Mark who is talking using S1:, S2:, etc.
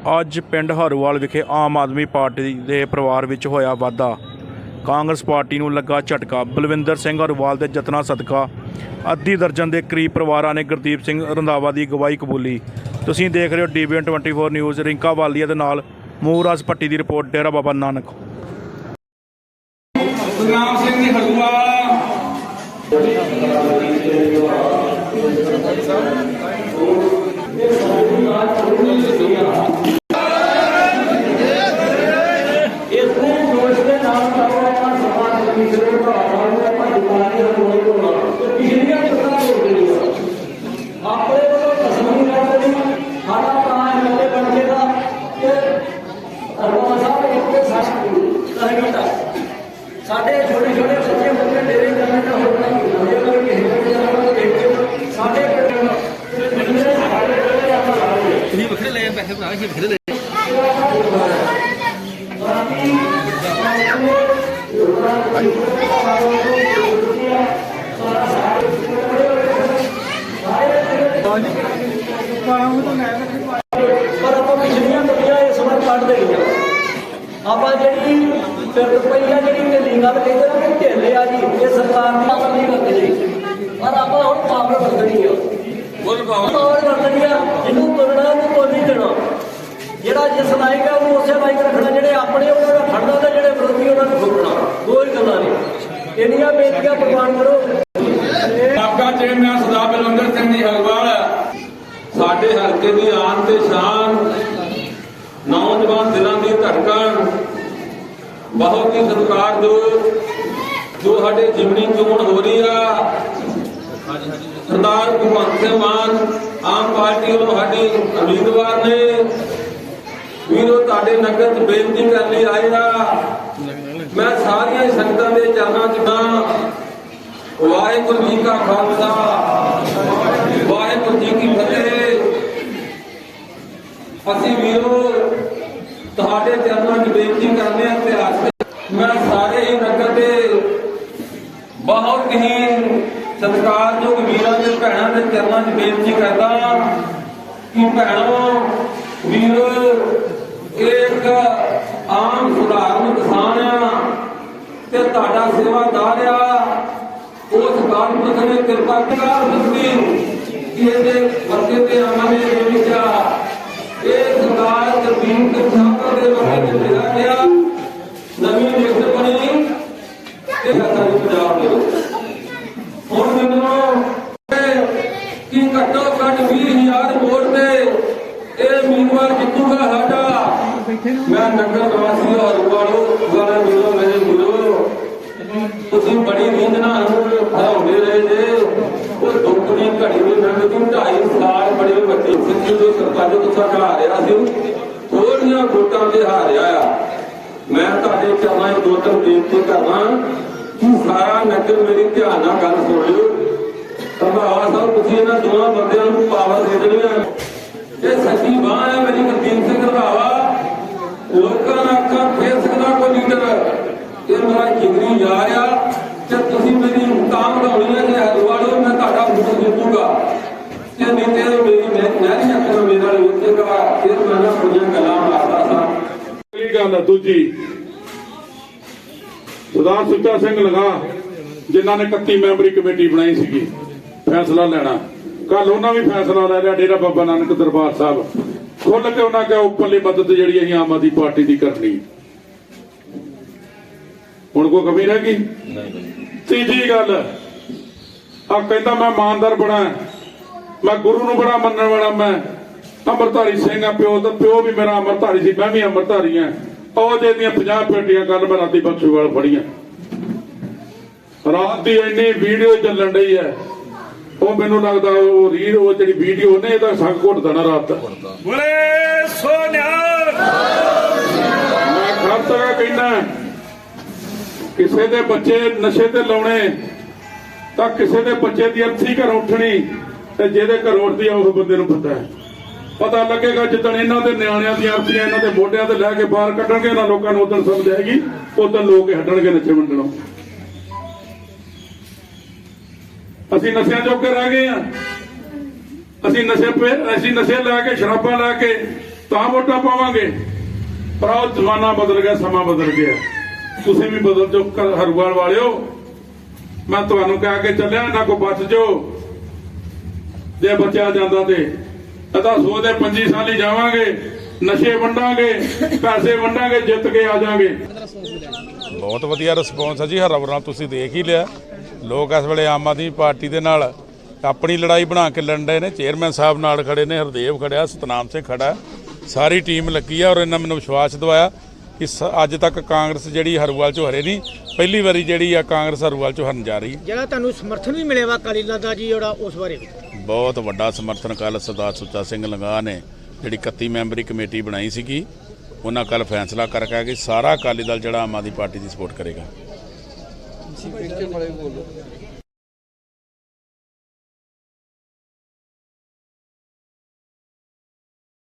S1: ਅੱਜ ਪਿੰਡ ਹਰੂਵਾਲ ਵਿਖੇ ਆਮ ਆਦਮੀ ਪਾਰਟੀ ਦੇ ਪਰਿਵਾਰ ਵਿੱਚ ਹੋਇਆ ਵਾਧਾ। ਕਾਂਗਰਸ ਪਾਰਟੀ ਨੂੰ ਲੱਗਾ ਝਟਕਾ। ਬਲਵਿੰਦਰ ਸਿੰਘ ਹਰੂਵਾਲ ਦੇ ਯਤਨਾਂ ਸਦਕਾ ਅੱਧੀ ਦਰਜਨ ਦੇ ਕਰੀਬ ਪਰਿਵਾਰਾਂ ਨੇ ਗੁਰਦੀਪ ਸਿੰਘ ਰੰਧਾਵਾ ਦੀ ਅਗਵਾਈ ਕਬੂਲੀ। ਤੁਸੀਂ ਦੇਖ ਰਹੇ ਹੋ ਡੀਬੀਐਨ 24 ਨਿਊਜ਼, ਰਿੰਕਾ ਵਾਲੀਆ ਦੇ ਨਾਲ ਮੂਰਾਜ ਪੱਟੀ ਦੀ ਰਿਪੋਰਟ, ਡੇਰਾ ਬਾਬਾ ਨਾਨਕ।
S2: ਗੁਰਨਾਮ ਸਿੰਘ ਜੀ ਹਲੂਆ
S3: ਸਮਾਜ ਭਰਾਵਾਂ ਨੂੰ ਆਪਾਂ ਦੁਕਾਨੇ ਨੂੰ ਕੋਲ ਤੇ ਪਿਛਲੀਆਂ ਕਿਸਮਾਂ ਹੋ ਗਈਆਂ ਆਪਣੇ ਵੱਲੋਂ ਤਸਮੀਰ ਕਰਦੇ ਸਾਡਾ ਤਾਂ ਐਮਐਲਏ ਬਣ ਕੇ ਦਾ ਕਿ ਅਰਵਾ ਸਾਹਿਬ ਇੱਕ ਤੇ ਸਾਡੀ ਕਰੇਗਾ ਸਾਡੇ ਛੋਟੇ ਛੋਟੇ ਬੱਚੇ ਬੱਚੇ ਡੇਰੇ ਕਰਨੇ ਦਾ ਹੋਰ ਨਹੀਂ ਹੋਏ ਉਹਨਾਂ ਕੇ ਹਿੱਸੇ ਜਾਣਾ ਸਾਡੇ ਪਿੰਡ
S4: ਤੁਸੀਂ ਵੱਖਰੇ ਲਏ ਪੈਸੇ ਬਣਾ ਕੇ ਵੱਖਰੇ ਲਏ
S3: ਪਰ ਆਪਾਂ ਪਿਛਲੀਆਂ ਕਮੀਆਂ ਇਸ ਵਾਰ ਕੱਢ ਦੇਣੀਆਂ ਜਿਹੜੀ ਫਿਰ ਰੁਪਈਆ ਜਿਹੜੀ ਢਿੱਲੀ ਗੱਲ ਕਹਿੰਦੇ ਨਾ ਕਿ ਢਿੱਲੇ ਆ ਜੀ ਇਹ ਸਰਕਾਰ ਦੀ ਅਮਲ ਨਹੀਂ ਵਰਤਣੀ। ਪਰ ਆਪਾਂ ਹੁਣ ਪਾਵਰ ਵਰਤਣੀ ਆ।
S4: ਬੋਲ ਪਾਵਾ
S3: ਪਾਵਰ ਵਰਤਣੀ ਆ ਜਿਹਨੂੰ ਤੁਰਨਾ ਉਹਨੂੰ ਤੁਰ ਨਹੀਂ ਦੇਣਾ। ਜਿਹੜਾ ਜਿਸ ਲਾਇਕ ਹੈ ਉਹਨੂੰ ਉਸੇ ਲਾਇਕ ਰੱਖਣਾ ਜਿਹੜੇ ਆਪਣੇ ਉਹਨਾਂ ਦਾ ਖੜਨਾ ਤੇ ਜਿਹੜੇ ਵਿਰੋਧੀ ਉਹਨਾਂ ਨੂੰ ਦੋ ਹੀ ਗੱਲਾਂ ਨੇ ਇੰਨੀਆਂ ਬੇਨਤੀਆਂ ਪ੍ਰਵਾਨ ਕਰੋ।
S2: ਸਾਬਕਾ ਚੇਅਰਮੈਨ ਸਰਦਾਰ ਬਲਵੰਦਰ ਸਿੰਘ ਜੀ ਹਲਵਾਲ ਸਾਡੇ ਹਲਕੇ ਦੀ ਆਨ ਤੇ ਸ਼ਾਨ। ਨੌਜਵਾਨ ਦਿਲਾਂ ਦੀ ਧੜਕਣ। ਬਹੁਤ ਹੀ ਸਤਿਕਾਰ ਜੋ ਸਾਡੇ ਜਿਮਨੀ ਚੋਣ ਹੋ ਰਹੀ ਆ, ਸਰਦਾਰ ਭਗਵੰਤ ਸਿੰਘ ਮਾਨ ਆਮ ਪਾਰਟੀ ਵੱਲੋਂ ਸਾਡੀ ਉਮੀਦਵਾਰ ਨੇ, ਵੀਰੋ ਤੁਹਾਡੇ ਨਗਰ ਚ ਬੇਨਤੀ ਕਰਨ ਲਈ ਆਏ ਆ। ਮੈਂ ਸਾਰੀਆਂ ਸੰਗਤਾਂ ਦੇ ਚਰਨਾਂ ਚ ਤਾਂ ਵਾਹਿਗੁਰੂ ਜੀ ਕਾ ਖਾਲਸਾ, ਵਾਹਿਗੁਰੂ ਜੀ ਕੀ ਫਤਿਹ। ਅਸੀਂ ਵੀਰੋ ਤੁਹਾਡੇ ਚਰਨਾਂ 'ਚ ਬੇਨਤੀ ਕਰਦੇ ਹਾਂ ਇਤਿਹਾਸ ਮੈਂ ਸਾਰੇ ਹੀ ਨਗਰ ਦੇ ਬਹੁਤ ਹੀ ਸਤਿਕਾਰਯੋਗ ਵੀਰਾਂ ਦੇ, ਭੈਣਾਂ ਦੇ ਚਰਨਾਂ 'ਚ ਬੇਨਤੀ ਕਰਦਾ ਕਿ ਭੈਣੋ, ਵੀਰੋ, ਇੱਕ ਆਮ ਸੁਧਾਰਨ ਕਿਸਾਨ ਆ ਤੇ ਤੁਹਾਡਾ ਸੇਵਾਦਾਰ ਆ। ਉਸ ਕਾਰਪੁਰਖ ਨੇ ਕਿਰਪਾ ਕਰ ਦਿੱਤੀ ਕਿ ਇਹਦੇ ਵਰਗੇ ਤੇ ਆਵਾਂਗੇ ਦੇ ਵਿੱਚ ਇਹ ਸਰਕਾਰ ਜਮੀਨ ਤੇ ਛਾਪਰ ਦੇ ਵਰਗੇ ਤੇ ਮਿਲਾ ਗਿਆ ਨਵੀਂ ਲਿਖਤ ਬਣੀ ਤੇ ਸਾਡੇ ਪੰਜਾਬ ਦੇ ਵਿੱਚ। ਹੁਣ ਮੈਨੂੰ ਇਹ ਕਿ ਘੱਟੋ ਘੱਟ 20000 ਵੋਟ ਤੇ ਇਹ ਉਮੀਦਵਾਰ ਜਿੱਤੂਗਾ ਸਾਡਾ। ਮੈਂ ਨਗਰ ਵਾਸੀ ਔਰ ਵਾਲੋ ਵਾਲੇ ਮਿਲੋ ਮੇਰੇ ਤੁਸੀਂ ਬੜੀ ਨੀਂਦ ਨਾਲ ਹਰਾਉਂਦੇ ਰਹੇ ਜੇ। ਉਹ ਦੁੱਖ ਦੀ ਘੜੀ ਵੀ ਲੰਘਦੀ ਢਾਈ ਸਾਲ ਬੜੇ ਵੱਡੇ ਸਿੱਧੂ ਦੇ ਸਰਪੰਚ ਤੋਂ ਸਰਕਾਰ ਸੀ। ਥੋੜੀਆਂ ਵੋਟਾਂ ਤੇ ਹਾਰਿਆ ਆ। ਮੈਂ ਤੁਹਾਡੇ ਚਰਨਾਂ 'ਚ ਦੋ ਤਿੰਨ ਬੇਨਤੀ ਕਰਨਾ ਕਿ ਸਾਰਾ ਨਗਰ ਮੇਰੀ ਧਿਆਨ ਨਾਲ ਗੱਲ ਸੁਣ ਲਿਓ। ਰੰਧਾਵਾ ਸਾਹਿਬ ਤੁਸੀਂ ਇਹਨਾਂ ਦੋਵਾਂ ਬੰਦਿਆਂ ਨੂੰ ਪਾਵਰ ਦੇ ਦੇਣੀ ਆ ਇਹ ਸੱਚੀ ਬਾਹ ਹੈ ਮੇਰੀ ਗੁਰਦੀਪ ਸਿੰਘ ਰੰਧਾਵਾ ਲੋਕਾਂ ਦਾ ਅੱਖਾਂ ਫੇਰ ਸਕਦਾ ਕੋਈ ਲੀਡਰ। ਇਹ ਮੇਰਾ ਜਿਗਰੀ ਯਾਰ ਆ। ਤੇ ਤੁਸੀਂ ਮੇਰੀ ਮੁਕਾਮ ਵਧਾਉਣੀ ਹੈ ਜੇ ਹਰਵਾੜੋ ਮੈਂ ਤੁਹਾਡਾ ਮੁੱਖ ਜਿੱਤੂਗਾ। ਤੇ ਨਹੀਂ ਤੇ ਮੇਰੀ ਮੈਂ ਨਹੀਂ ਅੱਖਾਂ ਮੇਰੇ ਨਾਲ ਵੇਖੇਗਾ ਫਿਰ ਮੈਂ ਨਾ ਕੁਝੀਆਂ ਗੱਲਾਂ ਮਾਰਦਾ ਸਾਂ।
S5: ਅਗਲੀ ਗੱਲ ਦੂਜੀ। ਸਰਦਾਰ ਸੁੱਚਾ ਸਿੰਘ ਲਗਾ, ਜਿਨ੍ਹਾਂ ਨੇ 31 ਮੈਂਬਰੀ ਕਮੇਟੀ ਬਣਾਈ ਸੀਗੀ। ਫੈਸਲਾ ਲੈਣਾ। ਕੱਲ ਉਹਨਾਂ ਵੀ ਫੈਸਲਾ ਲੈ ਲਿਆ ਡੇਰਾ ਬਾਬਾ ਨਾਨਕ ਦਰਬਾਰ ਸਾਹਿਬ। ਖੁੱਲ ਕੇ ਉਹਨਾਂ ਕਿਹਾ ਉੱਪਰਲੀ ਮਦਦ ਜਿਹੜੀ ਅਸੀਂ ਆਮ ਆਦਮੀ ਪਾਰਟੀ ਦੀ ਕਰਨੀ। ਹੁਣ ਕੋਈ ਕਮੀ ਰਹਿ ਗਈ? ਤੀਜੀ ਗੱਲ। ਆ ਕਹਿੰਦਾ ਮੈਂ ਇਮਾਨਦਾਰ ਬਣਾ। ਮੈਂ ਗੁਰੂ ਨੂੰ ਬੜਾ ਮੰਨਣ ਵਾਲਾ ਮੈਂ। ਅੰਮ੍ਰਿਤਧਾਰੀ ਸਿੰਘ ਆ ਪਿਓ ਦਾ, ਪਿਓ ਵੀ ਮੇਰਾ ਅੰਮ੍ਰਿਤਧਾਰੀ ਸੀ, ਮੈਂ ਵੀ ਅੰਮ੍ਰਿਤਧਾਰੀ ਆ। ਉਹ ਦੀਆਂ 50 ਪੇਟੀਆਂ ਕੱਲ ਮੈਂ ਰਾਤੀ ਬਖਸ਼ੂਵਾਲ ਫੜੀਆਂ। ਰਾਤ ਦੀ ਇੰਨੀ ਵੀਡੀਓ ਚੱਲਣ ਰਹੀ ਹੈ। ਉਹ ਮੈਨੂੰ ਲੱਗਦਾ ਉਹ ਰੀਡ ਉਹ ਜਿਹੜੀ ਵੀਡੀਓ ਨੇ ਇਹਦਾ ਸੰਗ ਘੁੱਟ ਦੇਣਾ ਰਾਤ
S1: ਬੋਲੇ ਸੋਨਿਆਲ।
S5: ਮੈਂ ਖਾਤਰਾ ਕਹਿੰਦਾ ਕਿਸੇ ਦੇ ਬੱਚੇ ਨਸ਼ੇ ਤੇ ਲਾਉਣੇ ਤਾਂ ਕਿਸੇ ਦੇ ਬੱਚੇ ਦੀ ਅਰਥੀ ਘਰ ਉੱਠਣੀ ਤੇ ਜਿਹਦੇ ਘਰ ਉੱਠਦੀ ਆ ਉਸ ਬੰਦੇ ਨੂੰ ਪਤਾ ਹੈ। ਪਤਾ ਲੱਗੇਗਾ ਜਿੱਦਣ ਇਹਨਾਂ ਦੇ ਨਿਆਣਿਆਂ ਦੀਆਂ ਅਰਥੀਆਂ ਇਹਨਾਂ ਦੇ ਮੋਢਿਆਂ ਤੇ ਲੈ ਕੇ ਬਾਹਰ ਕੱਢਣਗੇ ਇਹਨਾਂ ਲੋਕਾਂ ਨੂੰ ਉਦੋਂ ਸਮਝ ਆਏਗੀ ਉਦੋਂ ਲੋਕ ਹਟਣਗੇ ਨਸ਼ੇ ਵੰਡਣੋਂ ਅਸੀਂ ਨਸ਼ਿਆਂ ਜੋਗੇ ਰਹਿ ਗਏ ਆ ਅਸੀਂ ਨਸ਼ੇ ਪੇ ਅਸੀਂ ਨਸ਼ੇ ਲੈ ਕੇ, ਸ਼ਰਾਬਾਂ ਲੈ ਕੇ ਤਾਂ ਵੋਟਾਂ ਪਾਵਾਂਗੇ। ਪਰ ਉਹ ਜ਼ਮਾਨਾ ਬਦਲ ਗਿਆ, ਸਮਾਂ ਬਦਲ ਗਿਆ। ਤੁਸੀਂ ਵੀ ਬਦਲ ਜੋ ਹਰਵਾਲ ਵਾਲਿਓ। ਮੈਂ ਤੁਹਾਨੂੰ ਕਹਿ ਕੇ ਚੱਲਿਆ, ਨਾ ਕੋ ਬਚ ਜੋ ਜੇ ਬਚਿਆ ਜਾਂਦਾ ਤੇ। ਅਦਾ ਸੋਦੇ ਪੰਜੀ ਸਾਲੀ ਜਾਵਾਂਗੇ, ਨਸ਼ੇ ਵੰਡਾਂਗੇ, ਪੈਸੇ ਵੰਡਾਂਗੇ, ਜਿੱਤ ਕੇ ਆ ਜਾਾਂਗੇ।
S6: ਬਹੁਤ ਵਧੀਆ ਰਿਸਪੌਂਸ ਹੈ ਜੀ ਹਰਵਰਾ ਤੁਸੀਂ ਦੇਖ ਹੀ ਲਿਆ। ਲੋਕ ਇਸ ਵੇਲੇ ਆਮ ਆਦਮੀ ਪਾਰਟੀ ਦੇ ਨਾਲ ਆਪਣੀ ਲੜਾਈ ਬਣਾ ਕੇ ਲੜਦੇ ਨੇ। ਚੇਅਰਮੈਨ ਸਾਹਿਬ ਨਾਲ ਖੜੇ ਨੇ ਹਰਦੇਵ ਖੜਿਆ ਸਤਨਾਮ ਸਿੰਘ ਖੜਾ। ਸਾਰੀ ਟੀਮ ਲੱਗੀ ਆ ਔਰ ਇਹਨਾਂ ਮੈਨੂੰ ਵਿਸ਼ਵਾਸ ਦਿਵਾਇਆ ਕਿ ਅੱਜ ਤੱਕ ਕਾਂਗਰਸ ਜਿਹੜੀ ਹਰੂਵਾਲ ਚੋਂ ਹਰੇ ਨਹੀਂ ਪਹਿਲੀ ਵਾਰੀ ਜਿਹੜੀ ਆ ਕਾਂਗਰਸ ਹਰੂਵਾਲ ਚੋਂ ਹਰਨ ਜਾ ਰਹੀ। ਹੈ
S4: ਜਿਹੜਾ ਤੁਹਾਨੂੰ ਸਮਰਥਨ ਵੀ ਮਿਲਿਆ ਵਾ ਅਕਾਲੀ ਦਲ ਦਾ ਜੀ ਜਿਹੜਾ ਉਸ ਬਾਰੇ
S6: ਬਹੁਤ ਵੱਡਾ ਸਮਰਥਨ ਕੱਲ ਸਰਦਾਰ ਸੁੱਚਾ ਸਿੰਘ ਲੰਗਾ ਨੇ ਜਿਹੜੀ 31 ਮੈਂਬਰੀ ਕਮੇਟੀ ਬਣਾਈ ਸੀਗੀ ਉਹਨਾਂ ਕੱਲ ਫੈਸਲਾ ਕਰਕੇ ਕਿ ਸਾਰਾ ਅਕਾਲੀ ਦਲ ਜਿਹੜਾ ਆਮ ਆਦਮੀ ਪਾਰਟੀ ਦੀ ਸਪੋਰਟ ਕਰੇਗਾ। Sí, Cristian Marengulo.